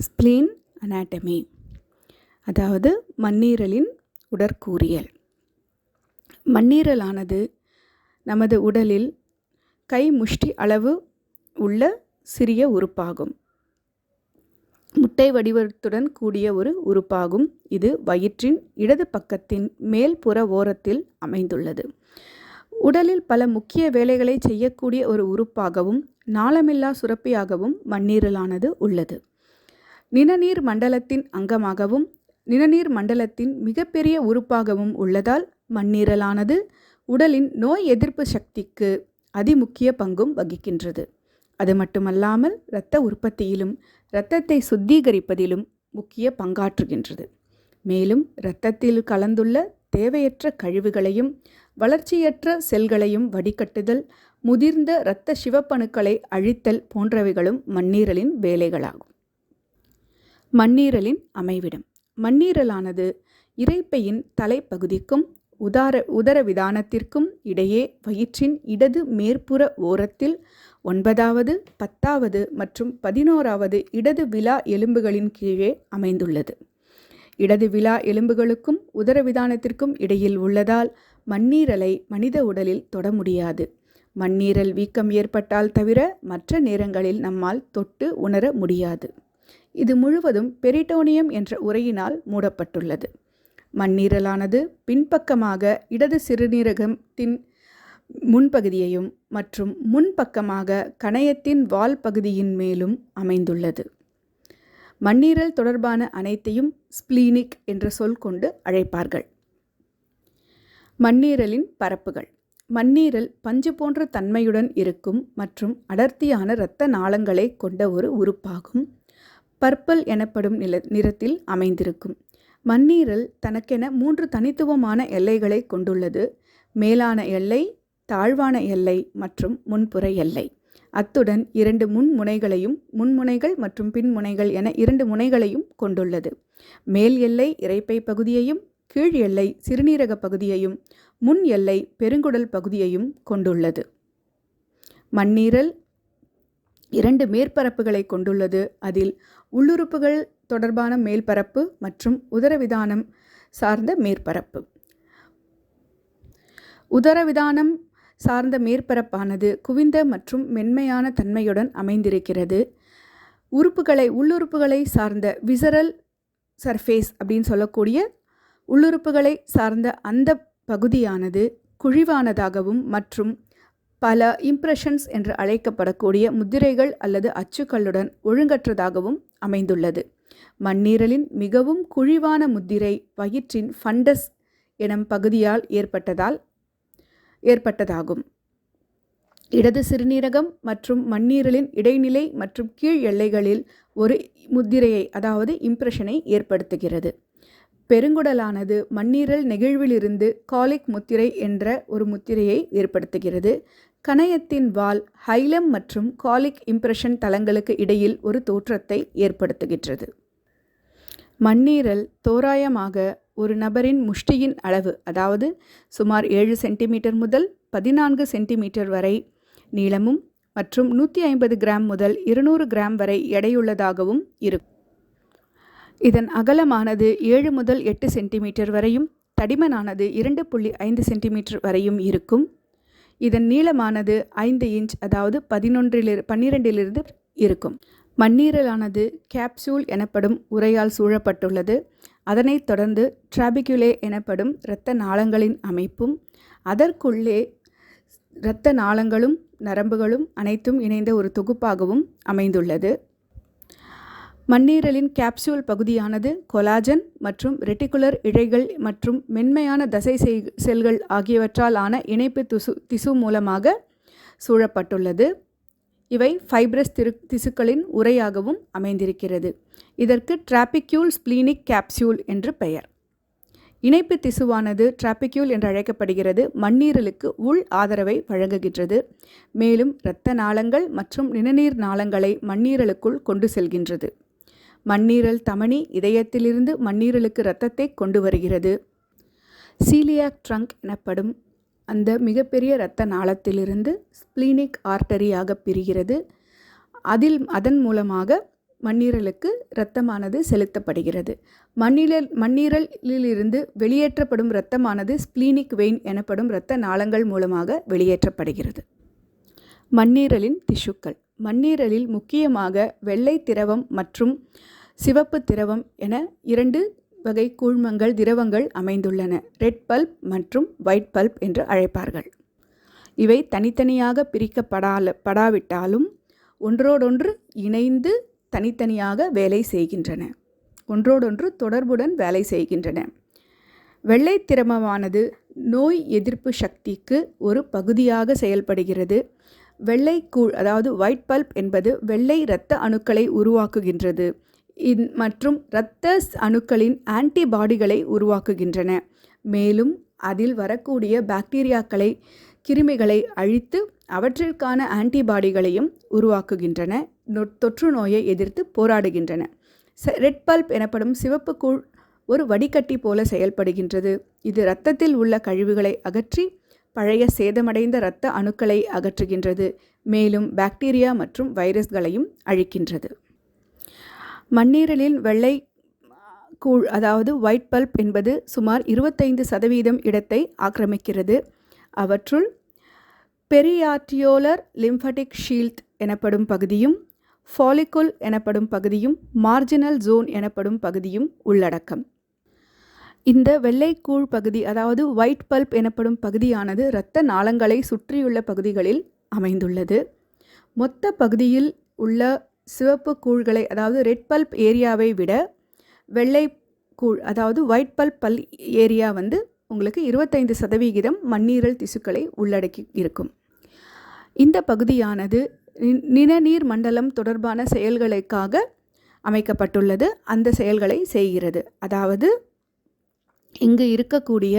Spleen anatomy அதாவது மண்ணீரலின் உடற்கூறியல். மண்ணீரலானது நமது உடலில் கை முஷ்டி அளவு உள்ள சிறிய உறுப்பாகும். முட்டை வடிவத்துடன் கூடிய ஒரு உறுப்பாகும். இது வயிற்றின் இடது பக்கத்தின் மேல் புற ஓரத்தில் அமைந்துள்ளது. உடலில் பல முக்கிய வேலைகளை செய்யக்கூடிய ஒரு உறுப்பாகவும் நாளமில்லா சுரப்பியாகவும் மண்ணீரலானது உள்ளது. நிணநீர் மண்டலத்தின் அங்கமாகவும் நிணநீர் மண்டலத்தின் மிகப்பெரிய உறுப்பாகவும் உள்ளதால் மண்ணீரலானது உடலின் நோய் எதிர்ப்பு சக்திக்கு அதிமுக்கிய பங்கும் வகிக்கின்றது. அது மட்டுமல்லாமல் இரத்த உற்பத்தியிலும் இரத்தத்தை சுத்திகரிப்பதிலும் முக்கிய பங்காற்றுகின்றது. மேலும் இரத்தத்தில் கலந்துள்ள தேவையற்ற கழிவுகளையும் வளர்ச்சியற்ற செல்களையும் வடிகட்டுதல் முதிர்ந்த இரத்த சிவப்பணுக்களை அழித்தல் போன்றவைகளும் மண்ணீரலின் வேலைகளாகும். மண்ணீரலின் அமைவிடம். மண்ணீரலானது இரைப்பையின் தலைப்பகுதிக்கும் உதார உதரவிதானத்திற்கும் இடையே வயிற்றின் இடது மேற்புற ஓரத்தில் ஒன்பதாவது பத்தாவது மற்றும் பதினோராவது இடது விலா எலும்புகளின் கீழே அமைந்துள்ளது. இடது விலா எலும்புகளுக்கும் உதரவிதானத்திற்கும் இடையில் உள்ளதால் மண்ணீரலை மனித உடலில் தொட முடியாது. மண்ணீரல் வீக்கம் ஏற்பட்டால் தவிர மற்ற நேரங்களில் நம்மால் தொட்டு உணர முடியாது. இது முழுவதும் பெரிட்டோனியம் என்ற உரையினால் மூடப்பட்டுள்ளது. மண்ணீரலானது பின்பக்கமாக இடது சிறுநீரகத்தின் முன்பகுதியையும் மற்றும் முன்பக்கமாக கணையத்தின் வால் பகுதியின் மேலும் அமைந்துள்ளது. மண்ணீரல் தொடர்பான அனைத்தையும் ஸ்ப்ளீனிக் என்ற சொல் கொண்டு அழைப்பார்கள். மண்ணீரலின் பரப்புகள். மண்ணீரல் பஞ்சு போன்ற தன்மையுடன் இருக்கும் மற்றும் அடர்த்தியான இரத்த நாளங்களை கொண்ட ஒரு உறுப்பாகும். பர்பிள் எனப்படும் நில நிறத்தில் அமைந்திருக்கும். மண்ணீரல் தனக்கென மூன்று தனித்துவமான எல்லைகளை கொண்டுள்ளது. மேலான எல்லை தாழ்வான எல்லை மற்றும் முன்புற எல்லை. அத்துடன் இரண்டு முன்முனைகளையும் முன்முனைகள் மற்றும் பின்முனைகள் என இரண்டு முனைகளையும் கொண்டுள்ளது. மேல் எல்லை இறைப்பை பகுதியையும் கீழ் எல்லை சிறுநீரக பகுதியையும் முன் எல்லை பெருங்குடல் பகுதியையும் கொண்டுள்ளது. மண்ணீரல் இரண்டு மேற்பரப்புகளை கொண்டுள்ளது. அதில் உள்ளுறுப்புகள் தொடர்பான மேல்பரப்பு மற்றும் உதரவிதானம் சார்ந்த மேற்பரப்பு. உதரவிதானம் சார்ந்த மேற்பரப்பானது குவிந்த மற்றும் மென்மையான தன்மையுடன் அமைந்திருக்கிறது. உறுப்புகளை உள்ளுறுப்புகளை சார்ந்த விசரல் சர்ஃபேஸ் அப்படின்னு சொல்லக்கூடிய உள்ளுறுப்புகளை சார்ந்த அந்த பகுதியானது குழிவானதாகவும் மற்றும் பல இம்ப்ரெஷன்ஸ் என்று அழைக்கப்படக்கூடிய முத்திரைகள் அல்லது அச்சுக்களுடன் ஒழுங்கற்றதாகவும் அமைந்துள்ளது. மண்ணீரலின் மிகவும் குழிவான முத்திரை வயிற்றின் ஃபண்டஸ் எனும் பகுதியால் ஏற்பட்டதால் ஏற்பட்டதாகும். இடது சிறுநீரகம் மற்றும் மண்ணீரலின் இடைநிலை மற்றும் கீழ் எல்லைகளில் ஒரு முத்திரையை அதாவது இம்ப்ரெஷனை ஏற்படுத்துகிறது. பெருங்குடலானது மண்ணீரல் நெகிழ்விலிருந்து காலிக் முத்திரை என்ற ஒரு முத்திரையை ஏற்படுத்துகிறது. கணையத்தின் வால் ஹைலம் மற்றும் காலிக் இம்ப்ரெஷன் தளங்களுக்கு இடையில் ஒரு தோற்றத்தை ஏற்படுத்துகின்றது. மண்ணீரல் தோராயமாக ஒரு நபரின் முஷ்டியின் அளவு அதாவது சுமார் ஏழு சென்டிமீட்டர் முதல் பதினான்கு சென்டிமீட்டர் வரை நீளமும் மற்றும் நூற்றி ஐம்பது கிராம் முதல் இருநூறு கிராம் வரை எடையுள்ளதாகவும் இருக்கும். இதன் அகலமானது ஏழு முதல் எட்டு சென்டிமீட்டர் வரையும் தடிமனானது இரண்டு புள்ளி ஐந்து சென்டிமீட்டர் வரையும் இருக்கும். இதன் நீளமானது ஐந்து இன்ச் அதாவது பதினொன்றிலிரு பன்னிரெண்டிலிருந்து இருக்கும். மண்ணீரலானது கேப்சூல் எனப்படும் உரையால் சூழப்பட்டுள்ளது. அதனைத் தொடர்ந்து டிராபிகுலே எனப்படும் இரத்த நாளங்களின் அமைப்பும் அதற்குள்ளே இரத்த நாளங்களும் நரம்புகளும் அனைத்தும் இணைந்த ஒரு தொகுப்பாகவும் அமைந்துள்ளது. மண்ணீரலின் கேப்சூல் பகுதியானது கொலாஜன் மற்றும் ரெட்டிகுலர் இழைகள் மற்றும் மென்மையான தசை செல்கள் ஆகியவற்றால் ஆன இணைப்பு திசு திசு மூலமாக சூழப்பட்டுள்ளது. இவை ஃபைப்ரஸ் திரு திசுக்களின் உரையாகவும் அமைந்திருக்கிறது. இதற்கு டிராபிக்யூல் ஸ்ப்ளீனிக் கேப்சியூல் என்று பெயர். இணைப்பு திசுவானது டிராபிக்யூல் என்று அழைக்கப்படுகிறது. மண்ணீரலுக்கு உள் ஆதரவை வழங்குகின்றது. மேலும் இரத்த நாளங்கள் மற்றும் நிணநீர் நாளங்களை மண்ணீரலுக்குள் கொண்டு செல்கின்றது. மண்ணீரல் தமனி இதயத்திலிருந்து மண்ணீரலுக்கு இரத்தத்தை கொண்டு வருகிறது. சீலியாக் ட்ரங்க் எனப்படும் அந்த மிகப்பெரிய இரத்த நாளத்திலிருந்து ஸ்ப்ளீனிக் ஆர்டரியாக பிரிகிறது. அதில் அதன் மூலமாக மண்ணீரலுக்கு இரத்தமானது செலுத்தப்படுகிறது. மண்ணீரல் மண்ணீரலிலிருந்து வெளியேற்றப்படும் இரத்தமானது ஸ்ப்ளீனிக் வெயின் எனப்படும் இரத்த நாளங்கள் மூலமாக வெளியேற்றப்படுகிறது. மண்ணீரலின் திசுக்கள். மண்ணீரலில் முக்கியமாக வெள்ளை திரவம் மற்றும் சிவப்பு திரவம் என இரண்டு வகை கூழ்மங்கள் திரவங்கள் அமைந்துள்ளன. ரெட் பல்ப் மற்றும் ஒயிட் பல்ப் என்று அழைப்பார்கள். இவை தனித்தனியாக பிரிக்கப்படால படாவிட்டாலும் ஒன்றோடொன்று இணைந்து தனித்தனியாக வேலை செய்கின்றன. ஒன்றோடொன்று தொடர்புடன் வேலை செய்கின்றன. வெள்ளை திரமமானது நோய் எதிர்ப்பு சக்திக்கு ஒரு பகுதியாக செயல்படுகிறது. வெள்ளை கூழ் அதாவது ஒயிட் பல்ப் என்பது வெள்ளை இரத்த அணுக்களை உருவாக்குகின்றது. மற்றும் இரத்த அணுக்களின் ஆன்டிபாடிகளை உருவாக்குகின்றன. மேலும் அதில் வரக்கூடிய பாக்டீரியாக்களை கிருமிகளை அழித்து அவற்றிற்கான ஆன்டிபாடிகளையும் உருவாக்குகின்றன. தொற்று நோயை எதிர்த்து போராடுகின்றன. ரெட் பல்ப் எனப்படும் சிவப்பு கூழ் ஒரு வடிகட்டி போல செயல்படுகின்றது. இது இரத்தத்தில் உள்ள கழிவுகளை அகற்றி பழைய சேதமடைந்த இரத்த அணுக்களை அகற்றுகின்றது. மேலும் பாக்டீரியா மற்றும் வைரஸ்களையும் அழிக்கின்றது. மண்ணீரலில் வெள்ளை கூழ் அதாவது ஒயிட் பல்ப் என்பது சுமார் இருபத்தைந்து சதவீதம் இடத்தை ஆக்கிரமிக்கிறது. அவற்றுள் பெரியார்டியோலர் லிம்ஃபட்டிக் ஷீல்ட் எனப்படும் பகுதியும் ஃபாலிகுல் எனப்படும் பகுதியும் மார்ஜினல் ஜோன் எனப்படும் பகுதியும் உள்ளடக்கம். இந்த வெள்ளைக்கூழ் பகுதி அதாவது ஒயிட் பல்ப் எனப்படும் பகுதியானது இரத்த நாளங்களை சுற்றியுள்ள பகுதிகளில் அமைந்துள்ளது. மொத்த பகுதியில் உள்ள சிவப்பு கூழ்களை அதாவது ரெட் பல்ப் ஏரியாவை விட வெள்ளை கூழ் அதாவது ஒயிட் பல்ப் பல் ஏரியா வந்து உங்களுக்கு இருபத்தைந்து சதவிகிதம் மண்ணீரல் திசுக்களை உள்ளடக்கி இருக்கும். இந்த பகுதியானது நிணநீர் மண்டலம் தொடர்பான செயல்களுக்காக அமைக்கப்பட்டுள்ளது. அந்த செயல்களை செய்கிறது. அதாவது இங்கு இருக்கக்கூடிய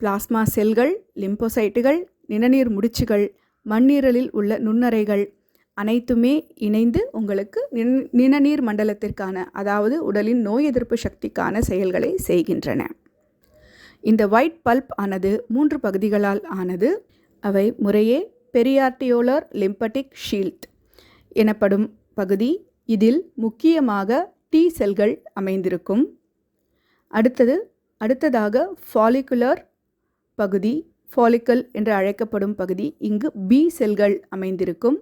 பிளாஸ்மா செல்கள் லிம்போசைட்டுகள் நிணநீர் முடிச்சுகள் மண்ணீரலில் உள்ள நுண்ணறைகள் அனைத்துமே இணைந்து உங்களுக்கு நிணநீர் மண்டலத்திற்கான அதாவது உடலின் நோய் எதிர்ப்பு சக்திக்கான செயல்களை செய்கின்றன. இந்த ஒயிட் பல்ப் ஆனது மூன்று பகுதிகளால் ஆனது அவை முறையே பெரியார்டியோலர் லிம்பட்டிக் ஷீல்ட் எனப்படும் பகுதி. இதில் முக்கியமாக டி செல்கள் அமைந்திருக்கும். அடுத்தது அடுத்ததாக ஃபாலிகுலர் பகுதி ஃபாலிக்கல் என்று அழைக்கப்படும் பகுதி. இங்கு பி செல்கள் அமைந்திருக்கும்.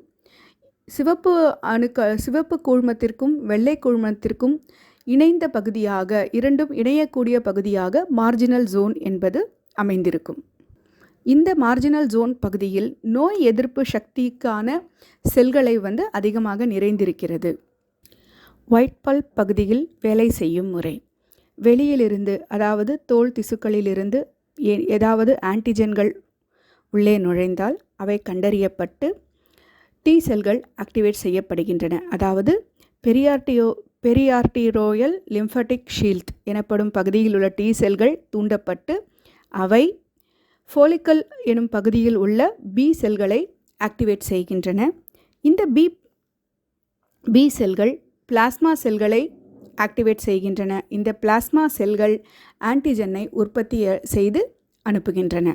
சிவப்பு அணுக்க சிவப்பு கூழ்மத்திற்கும் வெள்ளை கூழ்மத்திற்கும் இணைந்த பகுதியாக இரண்டும் இணையக்கூடிய பகுதியாக மார்ஜினல் ஜோன் என்பது அமைந்திருக்கும். இந்த மார்ஜினல் ஜோன் பகுதியில் நோய் எதிர்ப்பு சக்திக்கான செல்களை வந்து அதிகமாக நிறைந்திருக்கிறது. ஒயிட் பல்ப் பகுதியில் வேலை செய்யும் முறை. வெளியிலிருந்து அதாவது தோல் திசுக்களிலிருந்து ஏதாவது ஆன்டிஜென்கள் உள்ளே நுழைந்தால் அவை கண்டறியப்பட்டு டி செல்கள் ஆக்டிவேட் செய்யப்படுகின்றன. அதாவது பெரியார்டியோ பெரியார்டிரோயல் லிம்ஃபட்டிக் ஷீல்ட் எனப்படும் பகுதியில் உள்ள டி செல்கள் தூண்டப்பட்டு அவை ஃபோலிக்கல் எனும் பகுதியில் உள்ள பி செல்களை ஆக்டிவேட் செய்கின்றன. இந்த பி பி செல்கள் பிளாஸ்மா செல்களை ஆக்டிவேட் செய்கின்றன. இந்த பிளாஸ்மா செல்கள் ஆன்டிஜென்னை உற்பத்தி செய்து அனுப்புகின்றன.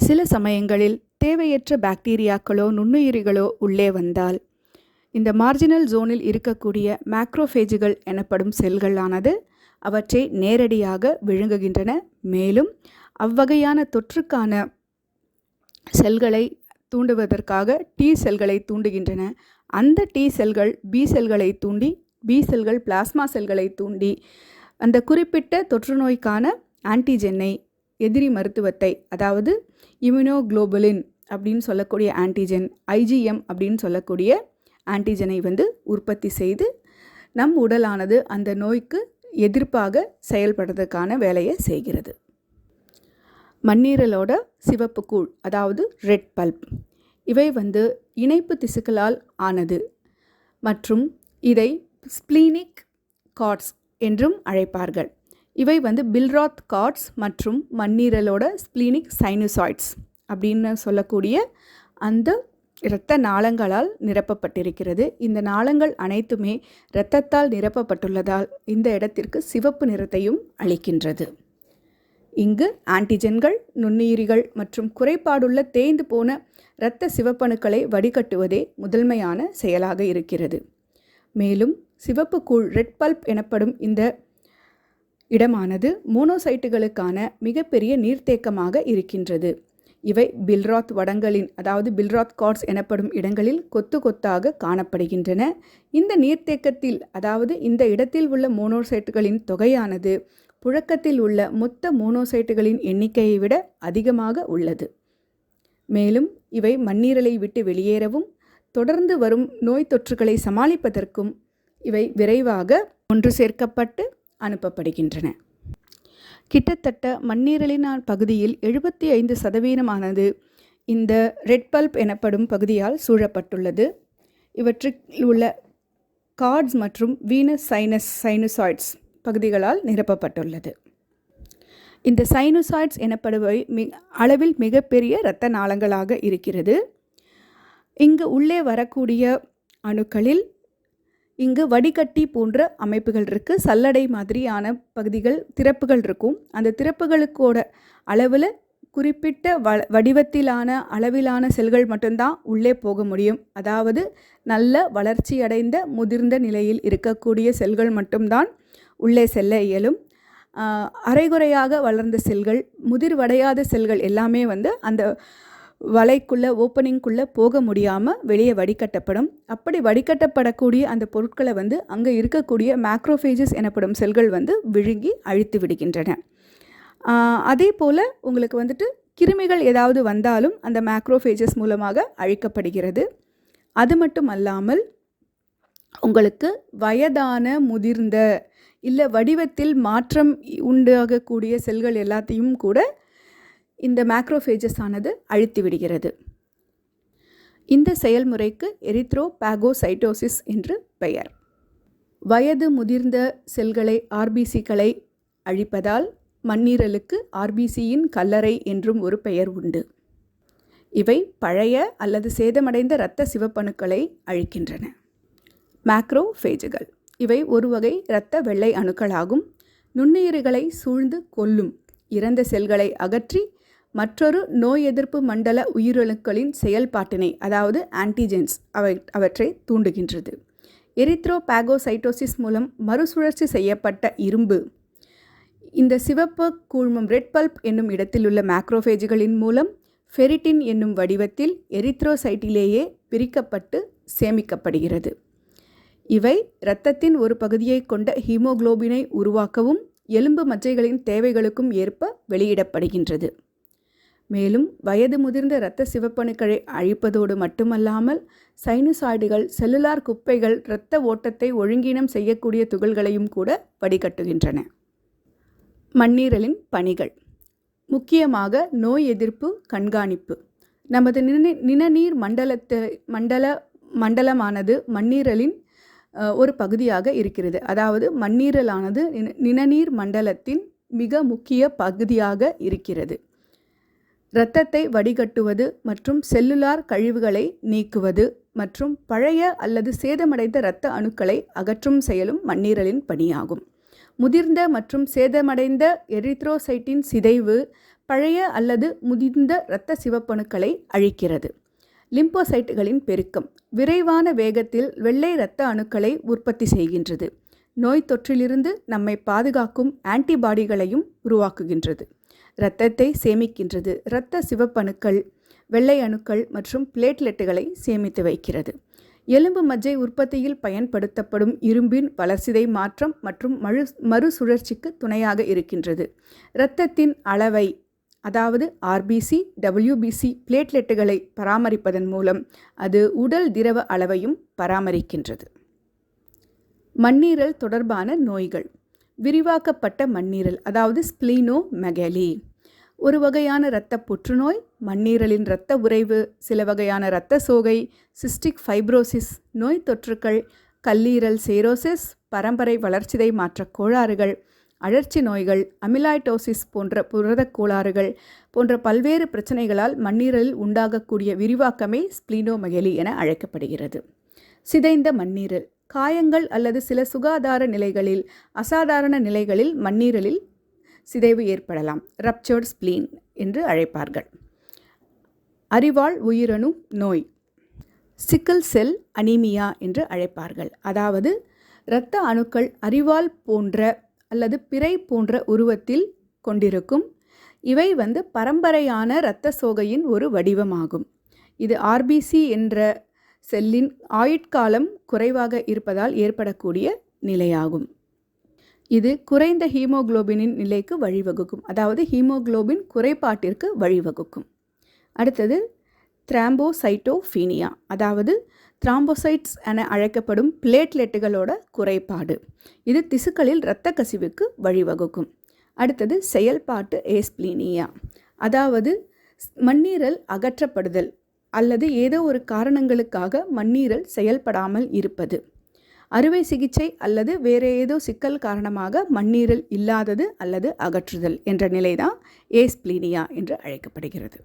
சில சமயங்களில் தேவையற்ற பாக்டீரியாக்களோ நுண்ணுயிரிகளோ உள்ளே வந்தால் இந்த மார்ஜினல் ஜோனில் இருக்கக்கூடிய மேக்ரோஃபேஜுகள் எனப்படும் செல்களானது அவற்றை நேரடியாக விழுங்குகின்றன. மேலும் அவ்வகையான தொற்றுக்கான செல்களை தூண்டுவதற்காக டி செல்களை தூண்டுகின்றன. அந்த டி செல்கள் பி செல்களை தூண்டி பி செல்கள் பிளாஸ்மா செல்களை தூண்டி அந்த குறிப்பிட்ட தொற்று நோய்க்கான ஆன்டிஜென்னை எதிரி மருத்துவத்தை அதாவது இம்யூனோகுளோபலின் அப்படின்னு சொல்லக்கூடிய ஆன்டிஜென் ஐஜிஎம் அப்படின்னு சொல்லக்கூடிய ஆன்டிஜனை வந்து உற்பத்தி செய்து நம் உடலானது அந்த நோய்க்கு எதிர்ப்பாக செயல்படுறதுக்கான வேலையை செய்கிறது. மண்ணீரலோட சிவப்பு கூழ் அதாவது ரெட் பல்ப் இவை வந்து இணைப்பு திசுக்களால் ஆனது மற்றும் இதை ஸ்ப்ளீனிக் கார்ட்ஸ் என்றும் அழைப்பார்கள். இவை வந்து பில்ராத் கார்ட்ஸ் மற்றும் மண்ணீரலோட ஸ்ப்ளீனிக் சைனுசாய்ட்ஸ் அப்படின்னு சொல்லக்கூடிய அந்த இரத்த நாளங்களால் நிரப்பப்பட்டிருக்கிறது. இந்த நாளங்கள் அனைத்துமே இரத்தத்தால் நிரப்பப்பட்டுள்ளதால் இந்த இடத்திற்கு சிவப்பு நிறத்தையும் அளிக்கின்றது. இங்கு ஆன்டிஜென்கள் நுண்ணுயிரிகள் மற்றும் குறைபாடுள்ள தேய்ந்து போன இரத்த சிவப்பணுக்களை வடிகட்டுவதே முதன்மையான செயலாக இருக்கிறது. மேலும் சிவப்பு கூழ் ரெட் பல்ப் எனப்படும் இந்த இடமானது மோனோசைட்டுகளுக்கான மிகப்பெரிய நீர்த்தேக்கமாக இருக்கின்றது. இவை பில்ராத் வடங்களின் அதாவது பில்ராத் கார்ட்ஸ் எனப்படும் இடங்களில் கொத்து கொத்தாக காணப்படுகின்றன. இந்த நீர்த்தேக்கத்தில் அதாவது இந்த இடத்தில் உள்ள மோனோசைட்டுகளின் தொகையானது புழக்கத்தில் உள்ள மொத்த மோனோசைட்டுகளின் எண்ணிக்கையை விட அதிகமாக உள்ளது. மேலும் இவை மண்ணீரலை விட்டு வெளியேறவும் தொடர்ந்து வரும் நோய் தொற்றுகளை சமாளிப்பதற்கும் இவை விரைவாக ஒன்று சேர்க்கப்பட்டு அனுப்பப்படுகின்றன. கிட்டத்தட்ட மண்ணீரலின் பகுதியில் எழுபத்தி ஐந்து சதவீதமானது இந்த ரெட் பல்ப் எனப்படும் பகுதியால் சூழப்பட்டுள்ளது. இவற்றில் உள்ள கார்ட்ஸ் மற்றும் வீனஸ் சைனஸ் சைனுசாய்ட்ஸ் பகுதிகளால் நிரப்பப்பட்டுள்ளது. இந்த சைனுசாய்ட்ஸ் எனப்படுபவை மி அளவில் மிகப்பெரிய இரத்த நாளங்களாக இருக்கிறது. இங்கு உள்ளே வரக்கூடிய அணுக்களில் இங்கு வடிகட்டி போன்ற அமைப்புகள் இருக்குது சல்லடை மாதிரியான பகுதிகள் திறப்புகள் இருக்கும். அந்த திறப்புகளுக்கோட அளவில் குறிப்பிட்ட வ வடிவத்திலான அளவிலான செல்கள் மட்டும்தான் உள்ளே போக முடியும். அதாவது நல்ல வளர்ச்சியடைந்த முதிர்ந்த நிலையில் இருக்கக்கூடிய செல்கள் மட்டும்தான் உள்ளே செல்ல இயலும். அரைகுறையாக வளர்ந்த செல்கள் முதிர்வடையாத செல்கள் எல்லாமே வந்து அந்த வலைக்குள்ளே ஓப்பனிங்குள்ளே போக முடியாமல் வெளியே வடிகட்டப்படும். அப்படி வடிகட்டப்படக்கூடிய அந்த பொருட்களை வந்து அங்கே இருக்கக்கூடிய மேக்ரோஃபேஜஸ் எனப்படும் செல்கள் வந்து விழுங்கி அழித்து விடுகின்றன. அதே போல் உங்களுக்கு வந்துட்டு கிருமிகள் ஏதாவது வந்தாலும் அந்த மேக்ரோஃபேஜஸ் மூலமாக அழிக்கப்படுகிறது. அது மட்டும் அல்லாமல் உங்களுக்கு வயதான முதிர்ந்த இல்லை வடிவத்தில் மாற்றம் உண்டாகக்கூடிய செல்கள் எல்லாத்தையும் கூட இந்த மேக்ரோஃபேஜஸ் ஆனது அழித்து விடுகிறது. இந்த செயல்முறைக்கு எரித்ரோபாகோசைட்டோசிஸ் என்று பெயர். வயது முதிர்ந்த செல்களை ஆர்பிசிகளை அழிப்பதால் மண்ணீரலுக்கு ஆர்பிசியின் கல்லறை என்றும் ஒரு பெயர் உண்டு. இவை பழைய அல்லது சேதமடைந்த இரத்த சிவப்பணுக்களை அழிக்கின்றன. மேக்ரோஃபேஜுகள் இவை ஒரு வகை இரத்த வெள்ளை அணுக்களாகும். நுண்ணுயிர்களை சூழ்ந்து கொல்லும். இறந்த செல்களை அகற்றி மற்றொரு நோய் எதிர்ப்பு மண்டல உயிரணுக்களின் செயல்பாட்டினை அதாவது ஆன்டிஜென்ஸ் அவை அவற்றை தூண்டுகின்றது. எரித்ரோ பாகோசைட்டோசிஸ் மூலம் மறுசுழற்சி செய்யப்பட்ட இரும்பு. இந்த சிவப்பு கூழ்மம் ரெட் பல்ப் என்னும் இடத்தில் உள்ள மேக்ரோஃபேஜுகளின் மூலம் ஃபெரிட்டின் என்னும் வடிவத்தில் எரித்ரோசைட்டிலேயே பிரிக்கப்பட்டு சேமிக்கப்படுகிறது. இவை இரத்தத்தின் ஒரு பகுதியை கொண்ட ஹீமோகுளோபினை உருவாக்கவும் எலும்பு மஜ்ஜைகளின் தேவைகளுக்கும் ஏற்ப வெளியிடப்படுகின்றது. மேலும் வயது முதிர்ந்த இரத்த சிவப்பணுக்களை அழிப்பதோடு மட்டுமல்லாமல் சைனுசாய்டுகள் செல்லுலார் குப்பைகள் இரத்த ஓட்டத்தை ஒழுங்கீனம் செய்யக்கூடிய துகள்களையும் கூட வடிகட்டுகின்றன. மண்ணீரலின் பணிகள். முக்கியமாக நோய் எதிர்ப்பு கண்காணிப்பு. நமது நின நிணநீர் மண்டலத்தை மண்டல மண்டலமானது மண்ணீரலின் ஒரு பகுதியாக இருக்கிறது. அதாவது மண்ணீரலானது நிணநீர் மண்டலத்தின் மிக முக்கிய பகுதியாக இருக்கிறது. இரத்தத்தை வடிகட்டுவது மற்றும் செல்லுலார் கழிவுகளை நீக்குவது மற்றும் பழைய அல்லது சேதமடைந்த இரத்த அணுக்களை அகற்றும் செயலும் மண்ணீரலின் பணியாகும். முதிர்ந்த மற்றும் சேதமடைந்த எரித்ரோசைட்டின் சிதைவு பழைய அல்லது முதிர்ந்த இரத்த சிவப்பணுக்களை அழிக்கிறது. லிம்போசைட்டுகளின் பெருக்கம் விரைவான வேகத்தில் வெள்ளை இரத்த அணுக்களை உற்பத்தி செய்கின்றது. நோய் தொற்றிலிருந்து நம்மை பாதுகாக்கும் ஆன்டிபாடிகளையும் உருவாக்குகின்றது. இரத்தத்தை சேமிக்கின்றது. இரத்த சிவப்பணுக்கள் வெள்ளை அணுக்கள் மற்றும் பிளேட்லெட்டுகளை சேமித்து வைக்கிறது. எலும்பு மஜ்ஜை உற்பத்தியில் பயன்படுத்தப்படும் இரும்பின் வளர்சிதை மாற்றம் மற்றும் மறு மறுசுழற்சிக்கு துணையாக இருக்கின்றது. இரத்தத்தின் அளவை அதாவது ஆர்பிசி டபிள்யூபிசி பிளேட்லெட்டுகளை பராமரிப்பதன் மூலம் அது உடல் திரவ அளவையும் பராமரிக்கின்றது. மண்ணீரல் தொடர்பான நோய்கள். விரிவாக்கப்பட்ட மண்ணீரல் அதாவது ஸ்ப்ளீனோ மெகலி ஒரு வகையான இரத்த புற்றுநோய் மண்ணீரலின் இரத்த உறைவு சில வகையான இரத்த சோகை சிஸ்டிக் ஃபைப்ரோசிஸ் நோய் தொற்றுக்கள் கல்லீரல் சேரோசிஸ் பரம்பரை வளர்ச்சிதை மாற்ற கோளாறுகள் அழற்சி நோய்கள் அமிலாய்டோசிஸ் போன்ற புரதக் கோளாறுகள் போன்ற பல்வேறு பிரச்சனைகளால் மண்ணீரலில் உண்டாகக்கூடிய விரிவாக்கமே ஸ்ப்ளீனோமகெலி என அழைக்கப்படுகிறது. சிதைந்த மண்ணீரல் காயங்கள் அல்லது சில சுகாதார நிலைகளில் அசாதாரண நிலைகளில் மண்ணீரலில் சிதைவு ஏற்படலாம். ரப்சர்ட் ஸ்ப்ளீன் என்று அழைப்பார்கள். அறிவாள் உயிரணு நோய். சிக்கல் செல் அனீமியா என்று அழைப்பார்கள். அதாவது இரத்த அணுக்கள் அரிவாள் போன்ற அல்லது பிறை போன்ற உருவத்தில் கொண்டிருக்கும். இவை வந்து பரம்பரையான இரத்த சோகையின் ஒரு வடிவமாகும். இது ஆர்பிசி என்ற செல்லின் ஆயுட்காலம் குறைவாக இருப்பதால் ஏற்படக்கூடிய நிலையாகும். இது குறைந்த ஹீமோகுளோபினின் நிலைக்கு வழிவகுக்கும். அதாவது ஹீமோகுளோபின் குறைபாட்டிற்கு வழிவகுக்கும். அடுத்தது த்ராம்போசைட்டோஃபீனியா அதாவது த்ராம்போசைட்ஸ் என அழைக்கப்படும் பிளேட்லெட்டுகளோட குறைபாடு. இது திசுக்களில் இரத்த கசிவுக்கு வழிவகுக்கும். அடுத்தது செயல்பாட்டு ஏஸ்பிளீனியா அதாவது மண்ணீரல் அகற்றப்படுதல். அல்லது ஏதோ ஒரு காரணங்களுக்காக மண்ணீரல் செயல்படாமல் இருப்பது. அறுவை சிகிச்சை அல்லது வேறு ஏதோ சிக்கல் காரணமாக மண்ணீரல் இல்லாதது அல்லது அகற்றுதல் என்ற நிலைதான் ஏஸ்பிளீனியா என்று அழைக்கப்படுகிறது.